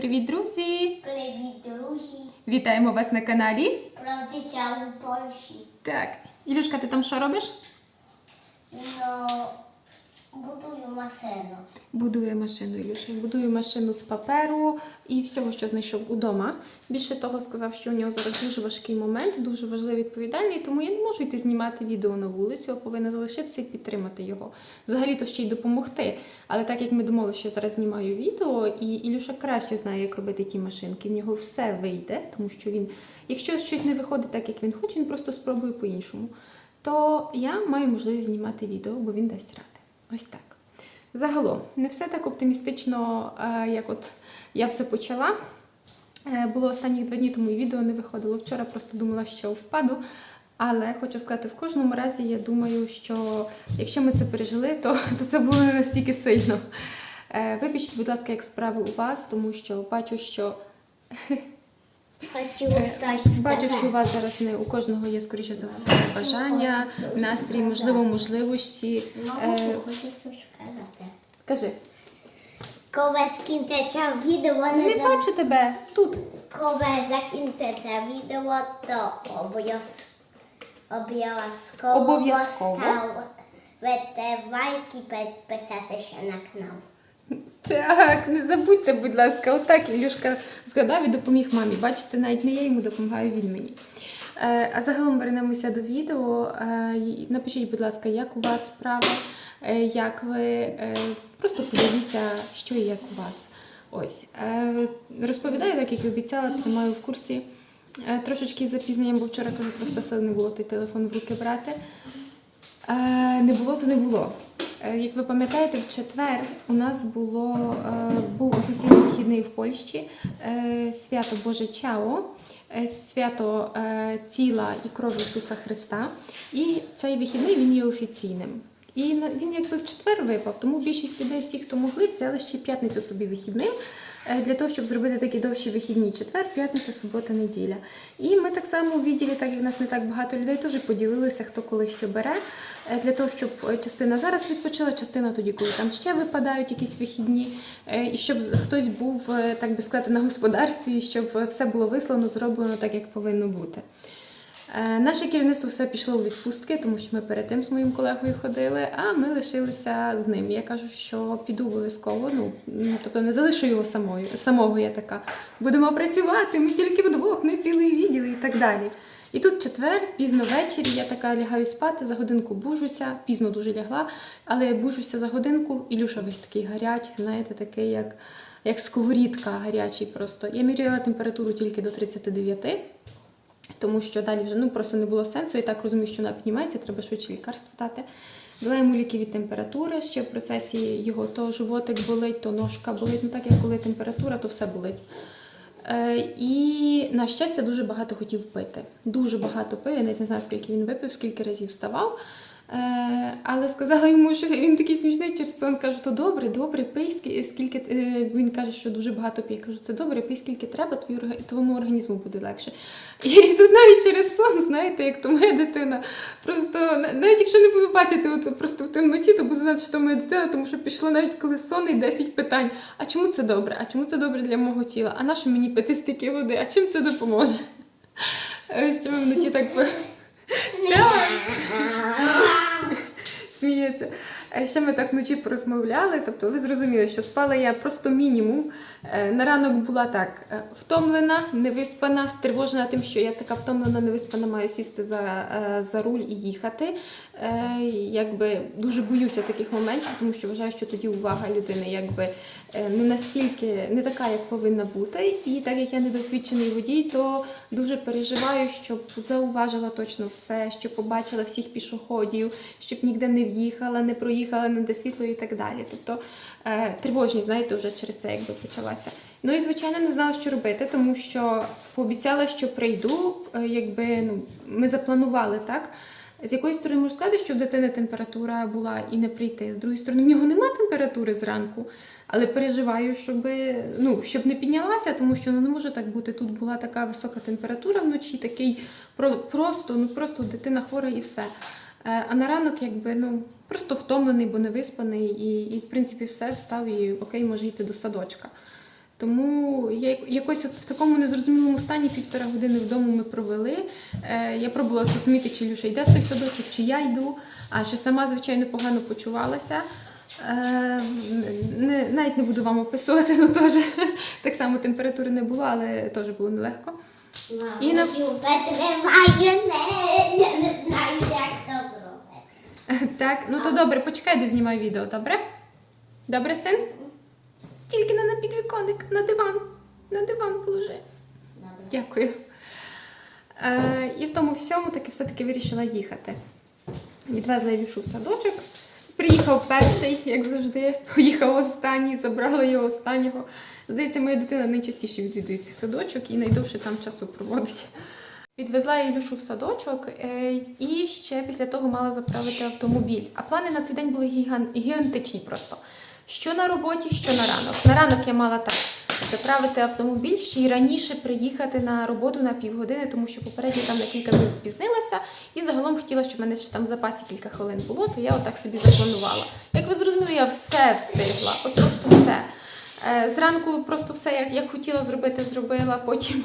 Привіт, друзі! Привіт, друзі! Вітаємо вас на каналі. Розлітав у Польщі. Так, Ілюшка, ти там що робиш? Ну, будую машину. Будує машину, Ілюша. Будує машину з паперу і всього, що знайшов удома. Більше того, сказав, що у нього зараз дуже важкий момент, дуже важливий відповідальний, тому я не можу йти знімати відео на вулицю, а повинна залишитися і підтримати його. Взагалі-то ще й допомогти. Але так як ми думали, що я зараз знімаю відео, і Ілюша краще знає, як робити ті машинки. В нього все вийде, тому що він, якщо щось не виходить так, як він хоче, він просто спробує по-іншому. То я маю можливість знімати відео, бо він дасть ради. Ось так. Загалом, не все так оптимістично, е, як от я все почала. Е, Було останні два дні, тому і відео не виходило. Вчора просто думала, що впаду. Але хочу сказати, в кожному разі я думаю, що якщо ми це пережили, то, то це було не настільки сильно. Е, Вибачте, будь ласка, як справи у вас, тому що бачу, що бачу, що у вас зараз не у кожного є скоріше за все бажання, настрій, можливо, можливості. Е. Кажи, Коли скінчиться відео, не, не за- бачу тебе тут. Коли закінчиться відео, то обов'яз... обов'язково Обов'язково. поставити лайк і підписатися на канал. Так, не забудьте, будь ласка, отак Ілюшка згадав і допоміг мамі. Бачите, навіть не я йому допомагаю, він мені. Е, а загалом вернемося до відео. Е, напишіть, будь ласка, як у вас справи, е, як ви просто подивіться, що і як у вас. Ось розповідаю, так як і обіцяла, тримаю в курсі. Трошечки з запізненням, бо вчора кажу, просто сил не було той телефон в руки брати. Не було, то не було. Е, Як ви пам'ятаєте, в четвер у нас було, е, був офіційний вихідний в Польщі е, свято Боже Чао, свято тіла і крові Ісуса Христа. І цей вихідний він є офіційним. І він якби в четвер випав, тому більшість людей, всі, хто могли, взяли ще п'ятницю собі вихідним е, для того, щоб зробити такі довші вихідні четвер, п'ятниця, субота, неділя. І ми так само у відділі, так як в нас не так багато людей, теж поділилися, хто коли що бере, е, для того, щоб е, частина зараз відпочила, частина тоді, коли там ще випадають якісь вихідні, і щоб хтось був, так би сказати, на господарстві, щоб все було вислано, зроблено так, як повинно бути. Е, Наше керівництво все пішло у відпустки, тому що ми перед тим з моїм колегою ходили, а ми лишилися з ним. Я кажу, що піду обов'язково. Ну тобто не залишу його самою. Самого я така. Будемо працювати, ми тільки вдвох, не цілий відділ і так далі. І тут четвер, пізно ввечері, я така лягаю спати, за годинку бужуся, пізно дуже лягла, але я бужуся за годинку, Ілюша весь такий гарячий, знаєте, такий, як, як сковорідка гарячий просто. Я міряла температуру тільки до 39 тому що далі вже ну просто не було сенсу. Я так розумію, що вона піднімається, треба швидше лікарство дати. Дала йому ліки від температури. Ще в процесі його то животик болить, то ножка болить. Ну так як коли температура, то все болить. Е, і на щастя дуже багато хотів пити. Дуже багато пив. Я навіть не знаю, скільки він випив, скільки разів вставав. Е, але сказала йому, що він такий смішний через сон. Кажу, то добре, добре, пий скільки. е, Він каже, що дуже багато п'є. Кажу, це добре, пий скільки треба, твоєму організму буде легше. І тут навіть через сон, знаєте, як то моя дитина. Просто навіть якщо не буду бачити от, просто в темноті, то буду знати, що то моя дитина, тому що пішло навіть коли сонний 10 питань. А чому це добре? А чому це добре для мого тіла? А нащо мені пити стільки води? А чим це допоможе? Е, Що ми вночі так по- сміється. А ще ми так вночі порозмовляли. Тобто ви зрозуміли, що спала я просто мінімум. Е, На ранок була так е, втомлена, невиспана, стривожена тим, що я така втомлена, невиспана, маю сісти за, е, за руль і їхати. Якби дуже боюся таких моментів, тому що вважаю, що тоді увага людини якби не настільки не така, як повинна бути. І так як я недосвідчений водій, то дуже переживаю, щоб зауважила точно все, щоб побачила всіх пішоходів, щоб ніде не в'їхала, не проїхала, не де світло і так далі. Тобто е, тривожність, знаєте, вже через це якби почалася. Ну і звичайно не знала, що робити, тому що пообіцяла, що прийду. е, Якби ну ми запланували так. З якоїсь сторони можу сказати, що в дитини температура була і не прийти. З другої сторони, в нього нема температури зранку, але переживаю, щоб, ну, щоб не піднялася, тому що ну, не може так бути. Тут була така висока температура вночі, такий про- просто, ну просто дитина хвора і все. Е, А на ранок, якби ну просто втомлений, бо не виспаний, і, і в принципі все встав і окей, може йти до садочка. Тому я якось от в такому незрозумілому стані півтора години вдома ми провели. Е, я пробувала зрозуміти, чи Люша йде в той садочок, чи я йду. А ще сама, звичайно, погано почувалася. Е, не, навіть не буду вам описувати, ну теж так само температури не було, але теж було нелегко. І І на- я не знаю, як. Так, ну то добре, почекай, дознімай відео, добре? Добре, син? Тільки не на підвіконник, на диван. На диван положи. Дякую. Е, і в тому всьому таки все-таки вирішила їхати. Відвезла Ілюшу в садочок. Приїхав перший, як завжди, поїхав останній, забрала його останнього. Здається, моя дитина найчастіше відвідує цей садочок і найдовше там часу проводить. Відвезла Ілюшу в садочок е, і ще після того мала заправити автомобіль. А плани на цей день були гігантичні просто. Що на роботі, що на ранок. На ранок я мала так заправити автомобіль, ще й раніше приїхати на роботу на півгодини, тому що попередньо там на кілька минут спізнилася, і загалом хотіла, щоб в мене ще там в запасі кілька хвилин було, то я отак собі запланувала. Як ви зрозуміли, я все встигла, от просто все. Е, Зранку просто все, як, як хотіла зробити, зробила. Потім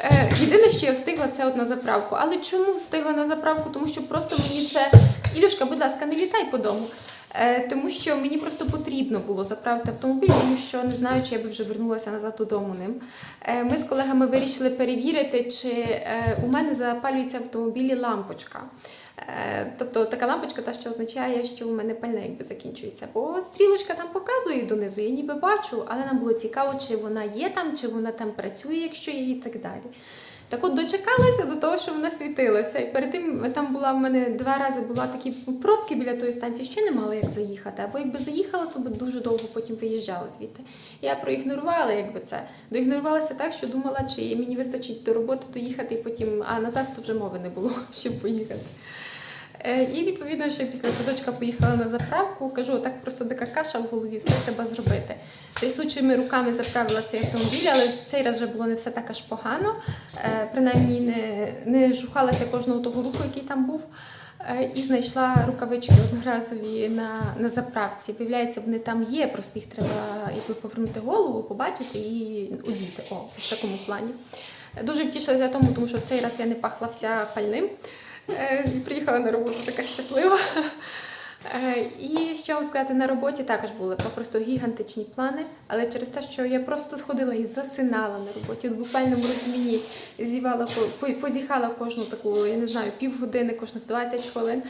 Е, єдине, що я встигла, це от на заправку. Але чому встигла на заправку? Тому що просто мені це. Ілюшка, будь ласка, не літай по дому. Е, Тому що мені просто потрібно було заправити автомобіль, тому що не знаю, чи я би вже вернулася назад додому ним. Ми з колегами вирішили перевірити, чи у мене запалюється в автомобілі лампочка. Е, Тобто така лампочка, та що означає, що у мене пальне якби закінчується. Бо стрілочка там показує донизу, я ніби бачу, але нам було цікаво, чи вона є там, чи вона там працює, якщо є, і так далі. Так от дочекалася до того, що вона світилася. І перед тим там була в мене два рази була такі пробки біля тої станції, що не мала як заїхати. Або якби заїхала, то би дуже довго потім виїжджала звідти. Я проігнорувала, якби це. Доігнорувалася так, що думала, чи мені вистачить до роботи доїхати і потім, а назад то вже мови не було, щоб поїхати. Е, І відповідно, що після садочка поїхала на заправку, кажу, так просто така каша в голові, все треба зробити. Трясучими руками заправила цей автомобіль, але цей раз вже було не все так аж погано. Е, Принаймні не, не жухалася кожного того руху, який там був. Е, І знайшла рукавички одноразові на, на заправці. Виявляється, вони там є, просто їх треба якби повернути голову, побачити і одіти. О, в такому плані. Дуже втішилася тому, тому що в цей раз я не пахла вся пальним. Е, і Приїхала на роботу така щаслива. Е, І що вам сказати, на роботі також були просто гігантичні плани, але через те, що я просто сходила і засинала на роботі, от в буквальному розумінні зівала, по- по- позіхала кожну таку, я не знаю, півгодини, кожних 20 хвилин.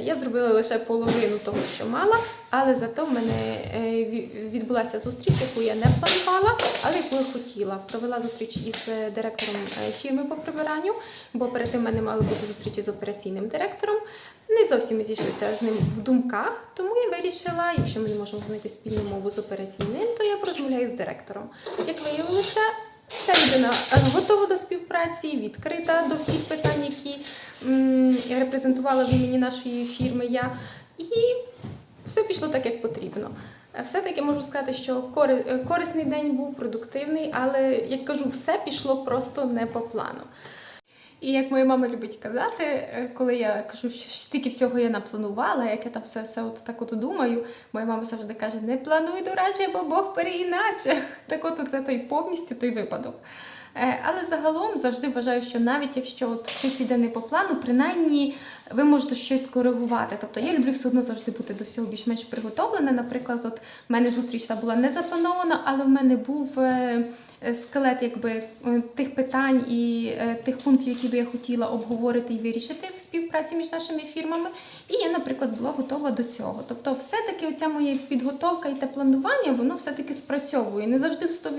Я зробила лише половину того, що мала, але зато в мене е, відбулася зустріч, яку я не планувала, але яку я хотіла. Провела зустріч із е, директором е, фірми по прибиранню, бо перед тим в мене мали бути зустрічі з операційним директором. Не зовсім зійшлися з ним в думках, тому я вирішила, якщо ми не можемо знайти спільну мову з операційним, то я порозмовляю з директором. Як виявилося, ця людина е, готова до співпраці, відкрита до всіх питань, які репрезентувала в імені нашої фірми. Я і все пішло так, як потрібно. Е, Все-таки можу сказати, що е, корисний день був продуктивний, але як кажу, все пішло просто не по плану. І як моя мама любить казати, е, коли я кажу, що стільки всього я напланувала, як я там все, все от так от думаю, моя мама завжди каже: не плануй до речі, бо Бог переіначе. Так от це той повністю той випадок. Е, Але загалом завжди вважаю, що навіть якщо от щось іде не по плану, принаймні ви можете щось скоригувати. Тобто я люблю все одно завжди бути до всього більш-менш приготовлена. Наприклад, от в мене зустріч була не запланована, але в мене був е, скелет якби е, тих питань і е, тих пунктів, які би я хотіла обговорити і вирішити в співпраці між нашими фірмами. І я, наприклад, була готова до цього. Тобто, все-таки оця моя підготовка і те планування, воно все-таки спрацьовує. Не завжди в 100%,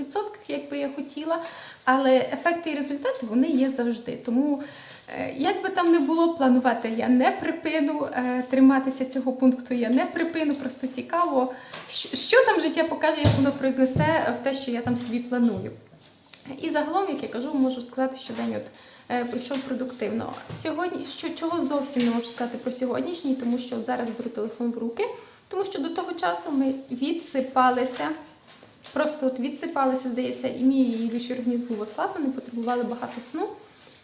як би я хотіла, але ефекти і результати вони є завжди. Тому. Е, Як би там не було планувати, я не припину е, триматися цього пункту, я не припину, просто цікаво, що, там життя покаже, як воно произнесе в те, що я там собі планую. І загалом, як я кажу, можу сказати, що день от е, продуктивно. Сьогодні, що чого зовсім не можу сказати про сьогоднішній, тому що от зараз беру телефон в руки, тому що до того часу ми відсипалися. Просто от відсипалися, здається, і мій Ілюші організм був ослаблений, потребували багато сну.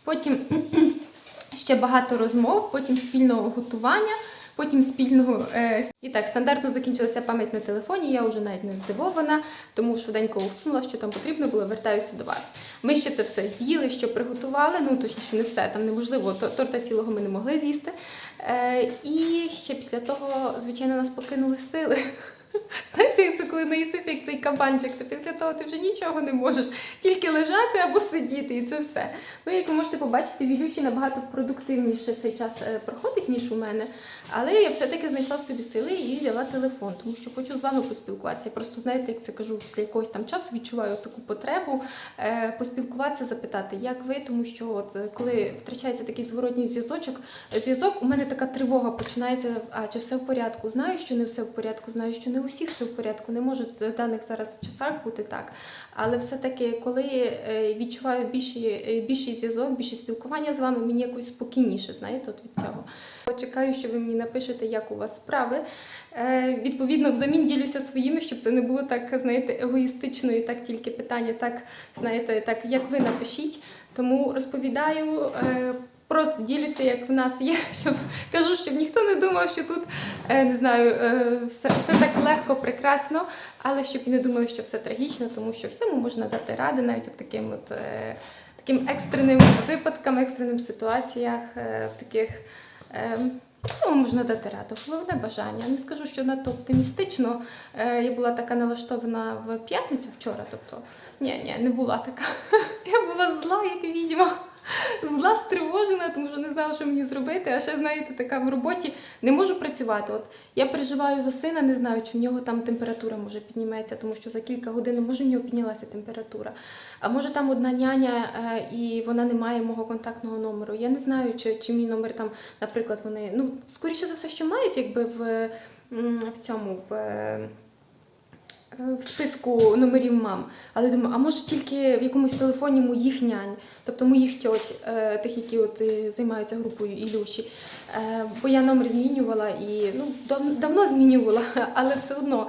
Потім ще багато розмов, потім спільного готування, потім спільного. е, І так, стандартно закінчилася пам'ять на телефоні. Я вже навіть не здивована, тому швиденько усунула, що там потрібно було. Вертаюся до вас. Ми ще це все з'їли, що приготували. Ну точніше, не все там неможливо. то- Торта цілого ми не могли з'їсти. Е, І ще після того, звичайно, нас покинули сили. Знаєте, це коли наїсися, як цей кабанчик, то після того ти вже нічого не можеш, тільки лежати або сидіти, і це все. Ну, як ви можете побачити, в Ілюші набагато продуктивніше цей час е, проходить, ніж у мене. Але я все-таки знайшла в собі сили і взяла телефон, тому що хочу з вами поспілкуватися. Я просто знаєте, як це кажу, після якогось там часу відчуваю таку потребу е, поспілкуватися, запитати, як ви, тому що от е, коли втрачається такий зворотній зв'язочок, зв'язок, у мене така тривога починається. А чи все в порядку? Знаю, що не все в порядку, знаю, що не у всіх все в порядку. Не може в даних зараз часах бути так. Але все-таки, коли е, відчуваю більший, е, більший зв'язок, більше спілкування з вами, мені якось спокійніше, знаєте, от від цього. Чекаю, що ви мені напишете, як у вас справи. Е, відповідно, взамін ділюся своїми, щоб це не було так, знаєте, егоїстично і так тільки питання, так, знаєте, так, як ви напишіть. Тому розповідаю, е, просто ділюся, як в нас є, щоб кажу, щоб ніхто не думав, що тут е, не знаю, е, все, все так легко, прекрасно, але щоб і не думали, що все трагічно, тому що всьому можна дати ради, навіть в таким от. Таким екстреним випадкам, екстреним ситуаціях, в таких всьому можна дати раду. Головне бажання. Не скажу, що надто оптимістично. Е, Я була така налаштована в п'ятницю вчора. Тобто, ні, ні, не була така. Я була зла, як відьма. Зла стривожена, тому що не знала, що мені зробити. А ще, знаєте, така в роботі не можу працювати. От я переживаю за сина, не знаю, чи в нього там температура може підніметься, тому що за кілька годин може в нього піднялася температура. А може там одна няня е, і вона не має мого контактного номеру. Я не знаю, чи, чи мій номер там, наприклад, вони ну скоріше за все, що мають, якби в, в цьому в. Е, в списку номерів мам, але думаю, а може тільки в якомусь телефоні моїх нянь, тобто моїх тьоть, е, тих, які от займаються групою Ілюші. Е, Бо я номер змінювала і ну, дав- давно змінювала, але все одно.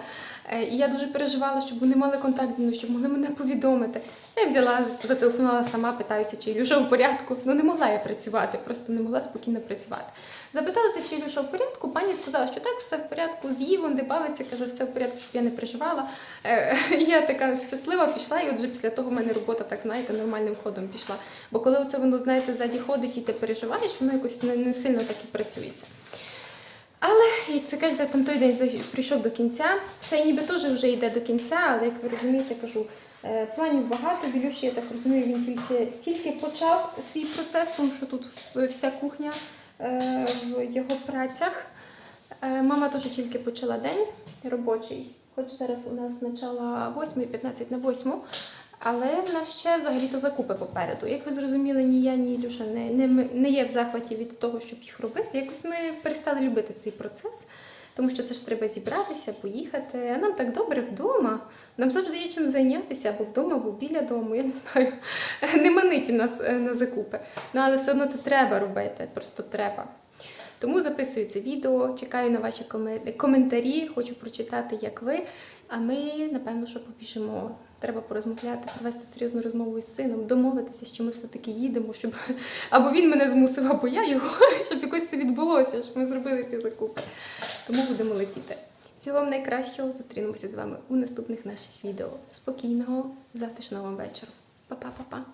Е, І я дуже переживала, щоб вони мали контакт зі мною, щоб могли мене повідомити. Я взяла, зателефонувала сама, питаюся, чи Ілюша в порядку. Ну не могла я працювати, просто не могла спокійно працювати. Запиталася, чи Ілюша в порядку. Пані сказала, що так, все в порядку, з'їв, де бавиться, каже, все в порядку, щоб я не переживала. Е, Я така щаслива пішла, і от вже після того в мене робота, так знаєте, нормальним ходом пішла. Бо коли це воно, знаєте, ззаді ходить і ти переживаєш, воно якось не сильно так і працюється. Але, як це кажете, там той день прийшов до кінця. Цей ніби теж вже йде до кінця, але як ви розумієте, кажу, е, планів багато. Білюші, я так розумію, він тільки, тільки почав свій процес, тому що тут вся кухня е, в його працях. Е, Мама теж тільки почала день робочий, хоч зараз у нас начало 8, 15 на 8. Але в нас ще взагалі-то закупи попереду. Як ви зрозуміли, ні я, ні Ілюша не, не, не є в захваті від того, щоб їх робити. Якось ми перестали любити цей процес, тому що це ж треба зібратися, поїхати. А нам так добре вдома. Нам завжди є чим зайнятися або вдома, або біля дому. Я не знаю. Не манить нас е, на закупи. Ну, але все одно це треба робити, просто треба. Тому записую це відео, чекаю на ваші коментарі, хочу прочитати, як ви. А ми, напевно, що побіжимо. Треба порозмовляти, провести серйозну розмову із сином, домовитися, що ми все-таки їдемо, щоб або він мене змусив, або я його, щоб якось це відбулося, щоб ми зробили ці закупи. Тому будемо летіти. Всього вам найкращого. Зустрінемося з вами у наступних наших відео. Спокійного, затишного вечора. Па-па-па-па.